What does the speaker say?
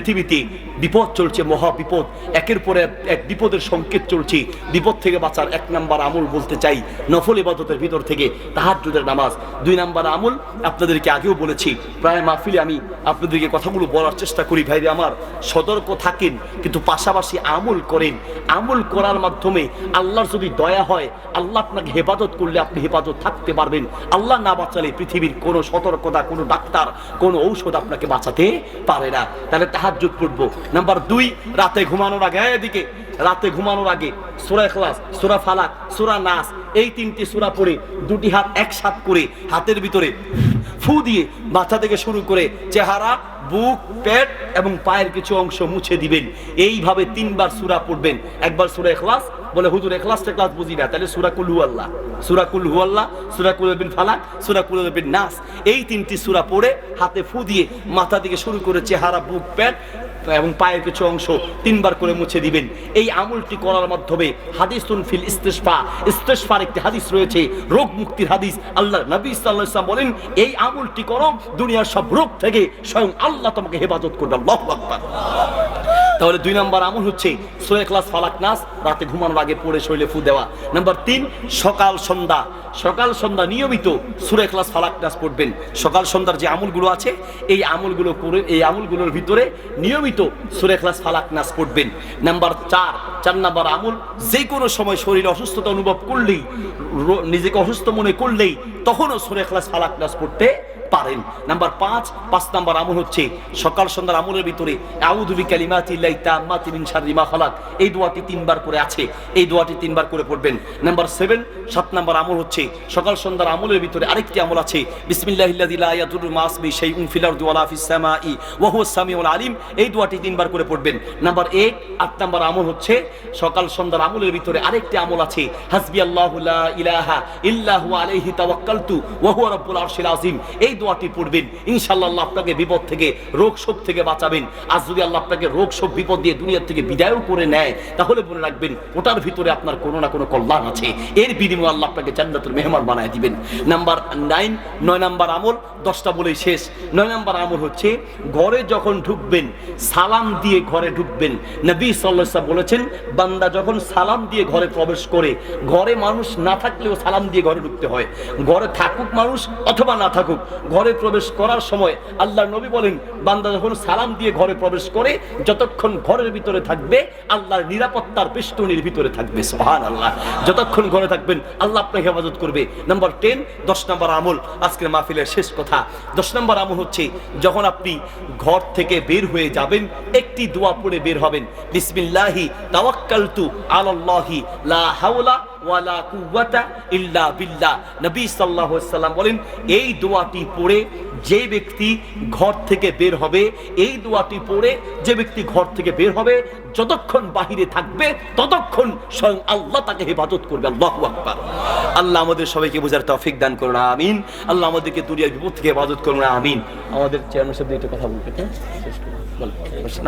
পৃথিবীতে বিপদ চলছে, মহা বিপদ। একের পর এক বিপদের সংকেত চলছে। বিপদ থেকে বাঁচার এক নাম্বার আমল বলতে চাই, নফল ইবাদতের ভিতর থেকে তাহাজ্জুদের নামাজ। দুই নাম্বার আমল আপনাদেরকে আগেও বলেছি, প্রায় মাহফিলে আমি আপনাদেরকে কথাগুলো বলার চেষ্টা করি, ভাইরে আমার। সতর্ক থাকেন, কিন্তু পাশাপাশি আমল করেন। আমল করার মাধ্যমে আল্লাহর যদি দয়া হয়, আল্লাহ আপনাকে হেফাজত করলে আপনি হেফাজত থাকতে পারবেন। আল্লাহ না বাঁচালে পৃথিবীর কোনো সতর্কতা, কোনো ডাক্তার, কোনো ঔষধ আপনাকে বাঁচাতে পারে না। তাহলে তাহাজ্জুদ পড়ব। নাম্বার দুই, রাতে ঘুমানোর আগে এদিকে, রাতে ঘুমানোর আগে, সুরা এখলাস সুরা ফালাক, সুরা নাস, এই তিনটি সুরা পড়ে, দুটি হাত একসাথ করে, হাতের ভিতরে ফু দিয়ে মাথা থেকে শুরু করে চেহারা, বুক, পেট এবং পায়ের কিছু অংশ মুছে দিবেন। এইভাবে তিনবার সুরা পড়বেন। একবার সুরা এখলাস বলে, হুজুর এখলাস টেখলাস বুঝি না, তাহলে সুরা কুল আল্লাহ, সুরা কুল আল্লাহ, সুরা কুল বিন ফালাক, সুরা কুল বিন নাস। এই তিনটি সুরা পড়ে, হাতে ফু দিয়ে মাথা থেকে শুরু করে চেহারা, বুক, পেট এবং পায়ের কিছু অংশ তিনবার করে মুছে দিবেন। এই আমলটি করার মাধ্যমে হাদিসুন ফিল ইস্তেশফা, ইস্তেশফার একটি হাদিস রয়েছে রোগ মুক্তির হাদিস। আল্লাহ নবী ওয়াসাল্লাম বলেন, এই আমলটি করো, দুনিয়ার সব রোগ থেকে স্বয়ং আল্লাহ তোমাকে হেফাজত করবে। আল্লাহু তাহলে দুই নম্বর আমল হচ্ছে সোয়ে ক্লাস ফালাক নাস, রাতে ঘুমানোর আগে পড়ে শৈলে ফু দেওয়া। নাম্বার তিন, সকাল সন্ধ্যা। সকাল সন্ধ্যা নিয়মিত সুরে ক্লাস ফালাক নাস পড়বেন। সকাল সন্ধ্যার যে আমলগুলো আছে, এই আমলগুলো করে, এই আমলগুলোর ভিতরে নিয়মিত সুরে ক্লাস ফালাক নাস পড়বেন। নাম্বার চার চার নাম্বার আমল, যে কোনো সময় শরীরে অসুস্থতা অনুভব করলেই নিজেকে অসুস্থ মনে করলেই তখনও সুরে ক্লাস ফালাক নাস পড়তে পারেন। নাম্বার পাঁচ পাঁচ নাম্বার আমল হচ্ছে সকাল সন্ধ্যার আমলের ভিতরে আউদুবি কালিমাতি ইল্লাহি তাম্মাতি মিন শাররি মা খালাক। এই দোয়াটি তিনবার করে আছে, এই দোয়াটি তিনবার করে পড়বেন। নাম্বার সেভেন, সাত নাম্বার আমল হচ্ছে সকাল সন্ধ্যার আমলের ভিতরে আরেকটি আমল আছে। আলিম। এই দোয়াটি তিনবার করে পড়বেন। নাম্বার এইট আট নাম্বার আমল হচ্ছে সকাল সন্ধ্যার আমলের ভিতরে আরেকটি আমল আছে। হাসবি আল্লাহু এই দোয়াটি পড়বেন। আপনাকে বিপদ থেকে, রোগ শোক থেকে বাঁচাবেন। আজ যদি আল্লাহ আপনাকে রোগ শোক, বিপদ দিয়ে দুনিয়া থেকে বিদায়ও করে নেয়, তাহলে মনে রাখবেন ওটার ভিতরে আপনার কোনো না কোনো কল্যাণ আছে। এর বিনিময়ে আল্লাহ আপনাকে জান্নাতুল মেহমান বানায় দিবেন। নাম্বার নাইন, নয় নাম্বার আমল, দশটা বলেই শেষ। নয় নাম্বার আমল হচ্ছে, ঘরে যখন ঢুকবেন, সালাম দিয়ে ঘরে ঢুকবেন। নবী সাল্লাহ বলেছেন, বান্দা যখন সালাম দিয়ে ঘরে প্রবেশ করে, ঘরে মানুষ না থাকলেও সালাম দিয়ে ঘরে ঢুকতে হয়। ঘরে থাকুক মানুষ অথবা না থাকুক, ঘরে প্রবেশ করার সময় আল্লাহ নবী বলেন, বান্দা যখন সালাম দিয়ে ঘরে প্রবেশ করে, যতক্ষণ ঘরের ভিতরে থাকবে, আল্লাহর নিরাপত্তার পেষ্টনির ভিতরে থাকবে। সোহান আল্লাহ যতক্ষণ ঘরে থাকবেন, আল্লাহ আপনাকে হেফাজত করবে। নাম্বার টেন দশ নম্বর আমল। আজকের মাহফিলের শেষ কথা। দশ নম্বর আমল হচ্ছে, যখন আপনি ঘর থেকে বের হয়ে যাবেন, একটি দোয়া পড়ে বের হবেন। বিসমিল্লাহি তাওয়াক্কালতু আলাল্লাহি লা হাওলা ওয়ালা ইল্লা বিল্লাহ। নবী সাল্লাম বলেন, এই দোয়াটি পড়ে যে ব্যক্তি ঘর থেকে বের হবে, এই দোয়াটি পড়ে যে ব্যক্তি ঘর থেকে বের হবে, যতক্ষণ বাহিরে থাকবে, ততক্ষণ স্বয়ং আল্লাহ তাকে হেফাজত করবে। আল্লাহু আকবার। আল্লাহ আমাদের সবাইকে বোঝার তৌফিক দান করুন, আমিন। আল্লাহ আমাদেরকে দুনিয়ার বিপদ থেকে হেফাজত করুন, আমিন। আমাদের চেয়ারম্যান সাহেব একটু কথা বলবেন হ্যাঁ? করুন।